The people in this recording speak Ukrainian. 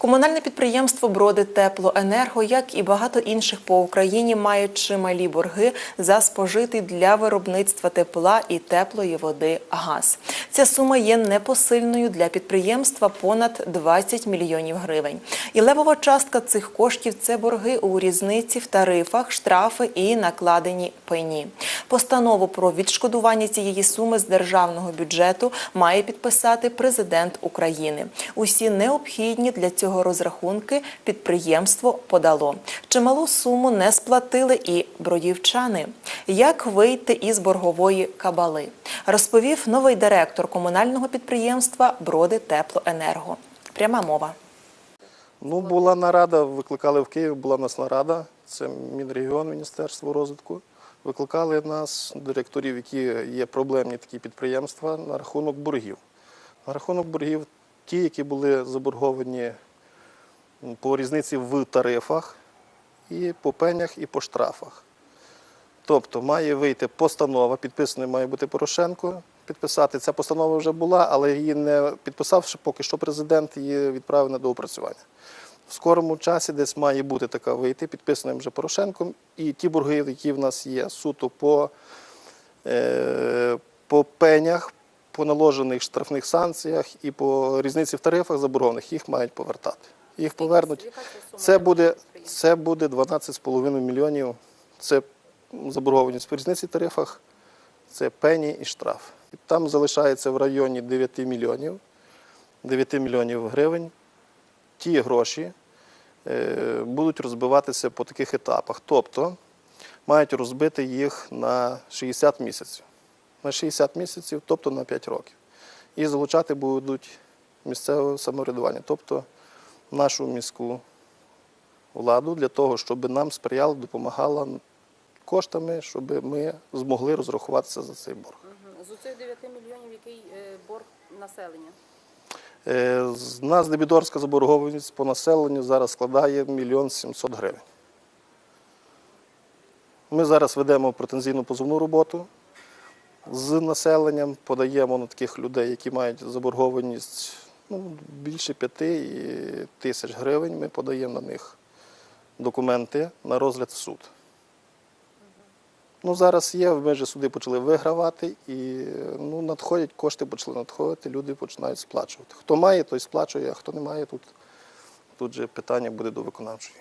Комунальне підприємство Броди Теплоенерго, як і багато інших по Україні, має чималі борги за спожитий для виробництва тепла і теплої води газ. Ця сума є непосильною для підприємства понад 20 мільйонів гривень. І левова частка цих коштів це борги у різниці в тарифах, штрафи і накладені пені. Постанову про відшкодування цієї суми з державного бюджету має підписати президент України. Усі необхідні для цього розрахунки підприємство подало. Чималу суму не сплатили і бродівчани. Як вийти із боргової кабали? Розповів новий директор комунального підприємства Броди Теплоенерго. Пряма мова. Ну, була нарада, викликали в Київ, була в нас нарада, це Мінрегіон, Міністерство розвитку. Викликали нас, директорів, які є проблемні такі підприємства, на рахунок боргів. На рахунок боргів, ті, які були заборговані по різниці в тарифах, і по пенях, і по штрафах. Тобто має вийти постанова, підписаний має бути Порошенко. Підписати ця постанова вже була, але її не підписавши, поки що президент її відправив на доопрацювання. В скорому часі десь має бути така вийти, підписаним вже Порошенком. І ті борги, які в нас є суто по, е, по пенях, по наложених штрафних санкціях і по різниці в тарифах заборгованих, їх мають повертати. Їх повернуть. Це буде, це буде 12,5 мільйонів. Це заборгованість по різниці тарифах, це пені і штраф. Там залишається в районі 9 мільйонів, 9 мільйонів гривень. Ті гроші е, будуть розбиватися по таких етапах. Тобто мають розбити їх на 60 місяців. На 60 місяців, тобто на 5 років. І залучати будуть місцеве самоврядування, тобто нашу міську владу для того, щоб нам сприяла, допомагала коштами, щоб ми змогли розрахуватися за цей борг. З оцих 9 мільйонів який е, борг населення? Е, З нас дебіторська заборгованість по населенню зараз складає 1 мільйон 700 гривень. Ми зараз ведемо претензійну позовну роботу з населенням, подаємо на таких людей, які мають заборгованість ну, більше п'яти тисяч гривень. Ми подаємо на них документи на розгляд в суд. Ну, зараз є, ми вже суди почали вигравати і ну, надходять, кошти почали надходити, люди починають сплачувати. Хто має, той сплачує, а хто не має, тут, тут же питання буде до виконавчої.